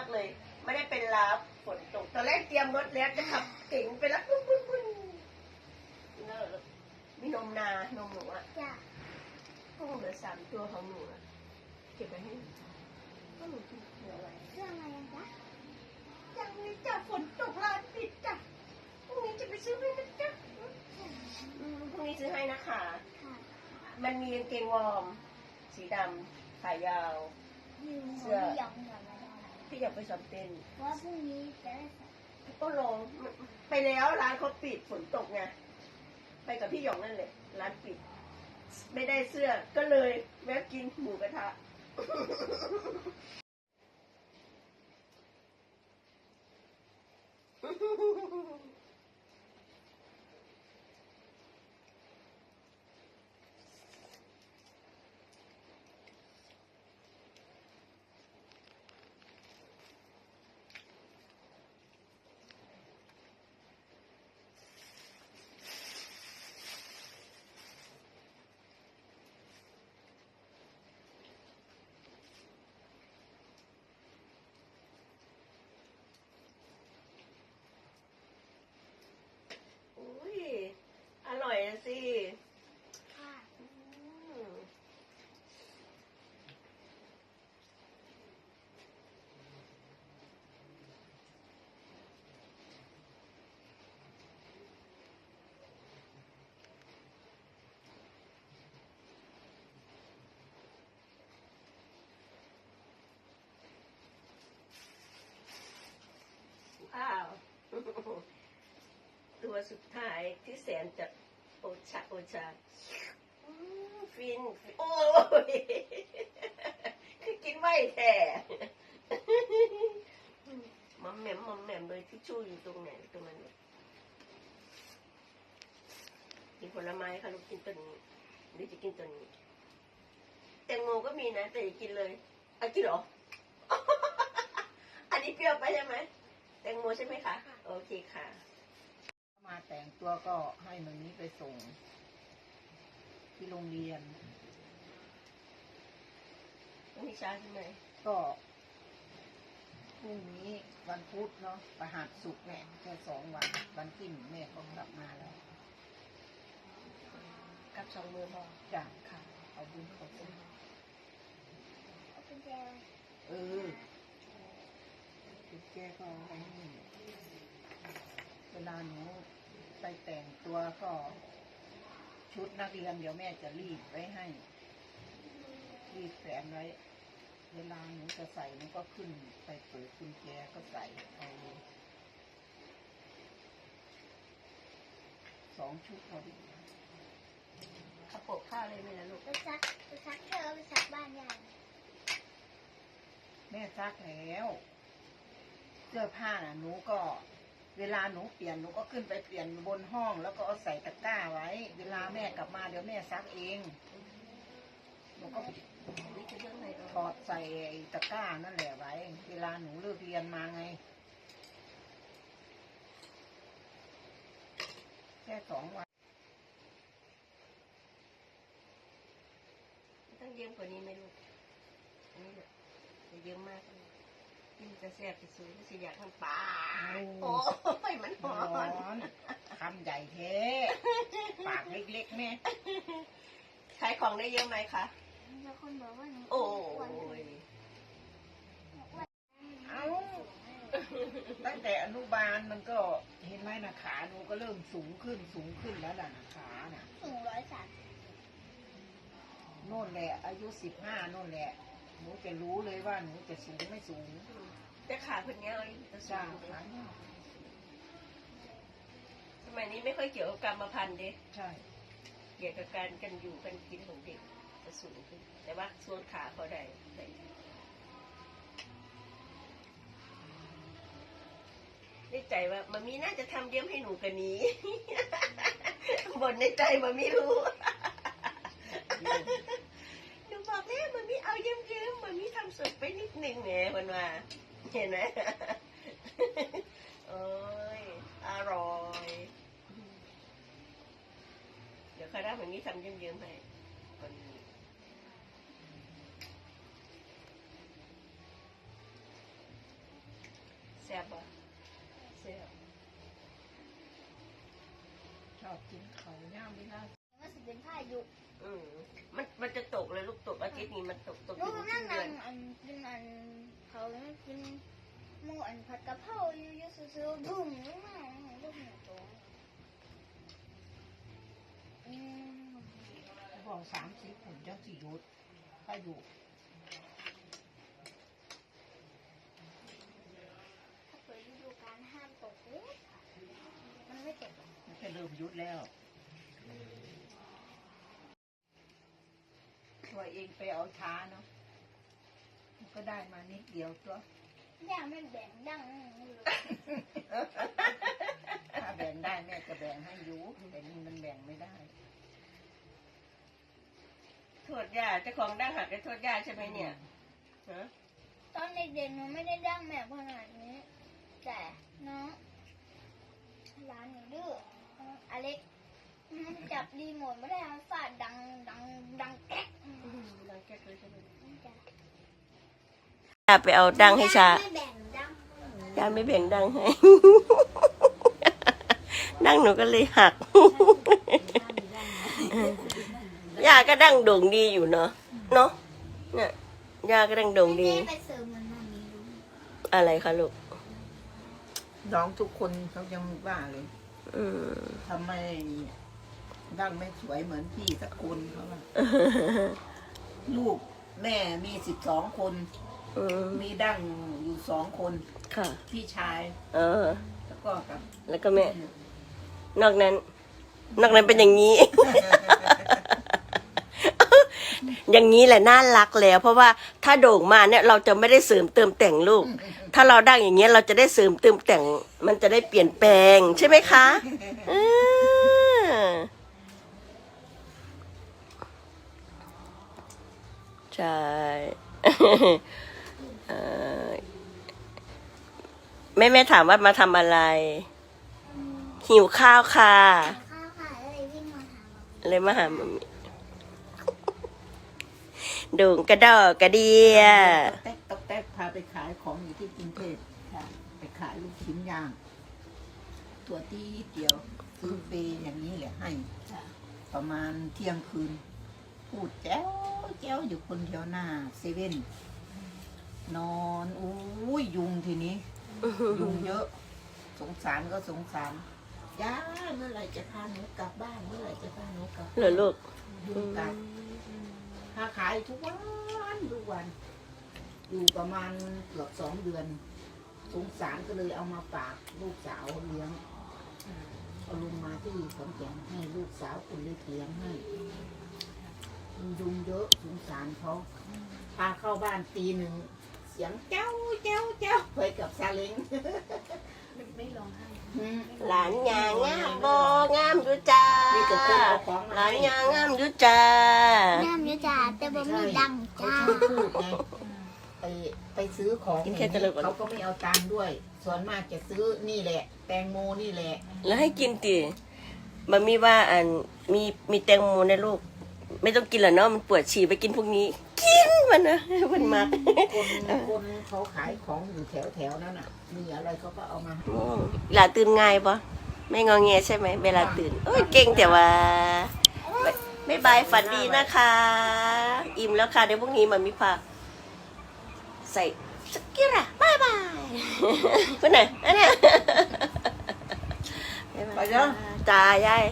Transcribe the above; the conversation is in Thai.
ากเลย ไม่ได้เป็นลาฝนตกตอนแรกเตรียมรถแล้วจะขับเก่งไปแล้วปุ้นปุ้นปุ้นเนอะมีนมนานมหนูอะจ้ะกุ้งเหลือสามตัวของหนูอะเก็บไว้ให้หนูก็หนูกินเหลือไว้เรื่องอะไรจ๊ะยังไม่จ้ะฝนตกร้านปิดจ้ะพรุ่งนี้จะไปซื้อให้นะจ๊ะอืมพรุ่งนี้ซื้อให้นะคะค่ะมันมีกางเกงวอร์มสีดำขายาวยืมเสื้หัวอ พี่หยองก่อนมาได้พี่อยากไปซ้อมเต้นเพราะว่าพรุ่งนี้จะได้ใส่ก็ลงไปแล้วร้านเขาปิดฝนตกไงไปกับพี่หยองนั่นแหละร้านปิด ไม่ได้เสื้อก็เลยแวะกินหมูกระทะ อุ้ยอร่อยอะสิ ค่ะ อืม ว้าว ตัว สุดท้ายที่แสนจะโอชาโอชาอืมฟินฟิน โอ้ย คือกินไว้แท้มอมแหมมมอมแหมมเลยที่ชู่อยู่ตรงไหนตรงนั้นเนี่ยกินผลไม้ค่ะลูกกินตัวนี้หรือจะกินตัวนี้แตงโมก็มีนะ แต่อย่ากินเลยอะกินเหรอ อันนี้เปรี้ยวไปใช่ไหมแตงโมใช่ไหมคะ โอเคค่ะ มาแต่งตัวก็ให้มันนี้ไปส่ง ที่โรงเรียนต้องมีช้าใช่ไหมก็พรุ่งนี้วันพุธเนาะประหัสสุกร์แม่แค่สองวัน วันที่หนึ่งแม่ก็กลับมาแล้วกับสองมือพอจ้ะค่ะ เอาบุญเขาสิเอากุญแจเออคุณแกก็เอาไว้ให้เวลาหนู ไปแต่งตัวก็ชุดนักเรียนเดี๋ยวแม่จะรีดไว้ให้ รีดแขวนไว้ เวลาหนูจะใส่หนูก็ขึ้นไปเปิดกุญแจก็ใส่เอาสองชุดพอดีขับโปะข้าวเลยไหมล่ะลูก ไปซักไปซักเธอไปซักบ้านยายแม่ซักแล้ว เสื้อผ้าน่ะหนูก็ เวลาหนูเปลี่ยนหนูก็ขึ้นไปเปลี่ยนบนห้อง แล้วก็เอาใส่ตะกร้าไว้ เวลาแม่กลับมาเดี๋ยวแม่ซักเองหนูก็ถอดใส่ตะกร้านั่นแหละไว้ เวลาหนูเลิกเรียนมาไง แค่สองวันต้องเยิ้มกว่านี้ไหมลูกอันนี้เยจะเยิ้มมากเลย กินจะแซ่บจะสวยจะอยากทำปลาโอ้ยมันหร้ออนนคำใหญ่แท้ปากเล็กๆแม่ขายของได้เยอะไหมคะมีคนบอกว่าหนูโอ้อ้วนยเอ้าตั้งแต่อนุบาลมันก็เห็นไหมนะขาหนูก็เริ่มสูงขึ้นสูงขึ้นแล้วน่ะนะขาน่ะสูงร้อยสามโน่นแหละ อายุสิบห้าโน่นแหละหนูจะรู้เลยว่าหนูจะสูงไม่สูง แต่ขาคนนี้เอาจะสูจ้างเลยขาเนี่ยสมัยนี้ไม่ค่อยเกี่ยวกับกรรมพันธุ์เด้ใช่ เกี่ยวกับการกันอยู่กันกินของเด็กจะสูงขึ้น แต่ว่าส่วนขาเขาได้ได้ได้ใจว่ามามีน่าจะทำเยี่ยมให้หนูกันนี้บนในใจมามีรู้ หนูบอกแล้วมันมีเอาเยิ้มเยิ้มๆมันมีทำสดไปนิดหนึ่งไงมันว่า เห็นไหมโอ้ย อร่อย เดี๋ยวคาร่ามันมีทำเยิ้มเยิ้มๆให้วันนี้ซ่บบ่แซ่บชอบกินเขาย่างเวลามันจะ เป็นผ้ายุอืมมันมันจะตกเลยลูกตกอาทิตย์นี้มันตกตกลูถึกงนั่งเดืนั่อนงอันกินอันเขากินหมูอันผัดกะเพราอยู่อยู่ซื่อๆบุ้มลงมาลูกหนูตัวอืมบอกสามสิบผมจะสิหยุดถ้าอยู่ถ้าเปิดฤดูกาลห้ามตกเลยมันไม่ตกหรอกมันจะเริ่มหยุดแล้ว ตัวเองไปเอาช้าเนาะมันก็ได้มานิดเดียวตัวย่ามันแบ่งดังเลยถ้าแบ่งได้แม่จะแบ่งให้อยู่แต่นี่มันแบ่งไม่ได้โทษย่าเจ้าของดั้งหักได้โทษย่าใช่ไหมเนี่ยฮะตอนเด็กๆหนูไม่ได้ดังแบบขนาดนี้ แต่น้องร้านหนูดื้อน้องอเล็กมัน จับรีโมทไม่ได้มันฟาดดังดังดังแก๊กอืมดังแก๊กเลยใช่ไหมจ้ะย่าไปเอาดังให้ชาไม่แบ่งดังย่าไม่แบ่งดังให้ ดังหนูก็เลยหัก ย่าก็ดังโด่งดีอยู่เนาะ เนาะ เนี่ยย่าก็ดังโด่งดีแม่ไปเสริมมันมามีรู้อะไรคะลูก น้องทุกคนเขายังว่าเลยอืมทำไม ดังไม่สวยเหมือนพี่สักคนเขาว่าลูกแม่มีสิบสองคนอืมมีดั้งอยู่สองคน ค่ะ พี่ชาย เออ แล้วก็กับ แล้วก็แม่ นอกนั้น นอกนั้นเป็นอย่างนี้ อย่างนี้แหละน่ารักแล้ว เพราะว่าถ้าโด่งมาเนี่ยเราจะไม่ได้เสริมเติมแต่งลูก ถ้าเราดังอย่างเงี้ยเราจะได้เสริมเติมแต่ง มันจะได้เปลี่ยนแปลงใช่ไหมคะเออใช่เอ่อแม่แม่ถามว่ามาทำอะไร หิวข้าวค่ะ ข้าวค่ะเลยวิ่งมาหาเราเลยมาหามัมมี่ดุงกระดอกกระเดีย ตอกแตกตอกแตกพาไปขายของอยู่ที่กรุงเทพค่ะ ไปขายลูกชิ้นย่าง ตัวที่เดียวซื้อเปอย่างนี้แหละให้ ประมาณเที่ยงคืน พูดแจ้ว แจ้วอยู่คนเดียวหน้าเซเว่นนอนอุ้ยยุงทีนี้ ยุงเยอะ สงสารก็สงสารย่าเมื่อไหร่จะพาหนูกลับบ้านเมื่อไหร่จะพาหนูกลับเหรอลูกยุงกัดพาขายทุกวันทุกวัน อยู่ประมาณเกือบสองเดือน สงสารก็เลยเอามาฝากลูกสาวเลี้ยงเอาลงมาที่ขอนแก่นให้ลูกสาวคนเล็กเลี้ยงให้ ยุงเยอะสงสารเขาพาเข้าบ้านตีหนึ่ง เสียงเจ้าเจ้าเจ้าไปกับซาเล้งไม่ร้องไห้อืมหลานยางงามบงามอยุจ้ามีแต่คนเอาของมาหลานให้ยางงามอยุจ้าน้ำเยอะจ้าแต่บ่มีดำเขาจ้าชอบพูดไงไปไปซื้อของกินแค่ตะลึงก่อนเขาก็ไม่เอาตังค์ด้วย ส่วนมากจะซื้อนี่แหละ แตงโมนี่แหละ แล้วให้กินติมันมีว่าอันมีมีแตงโมในลูก ไม่ต้องกินหรอกเนาะมันปวดฉี่ไปกินพวกนี้ กินมันนะมันมากคนคนเขาขายของอยู่แถวแถวๆนั้นอะ มีอะไรเขาก็เอามาอืมหลานตื่นง่ายปะไม่งอแงใช่ไหมเวลาตื่นโอ้ยเก่งแต่ว่าไม่บายฝันดีนะคะ อิ่มแล้วค่ะเดี๋ยวพรุ่งนี้มันมีผักใส่สกิระบายบายเพื่อนไหนอันเนี้ยไปเด้อจ้ายาย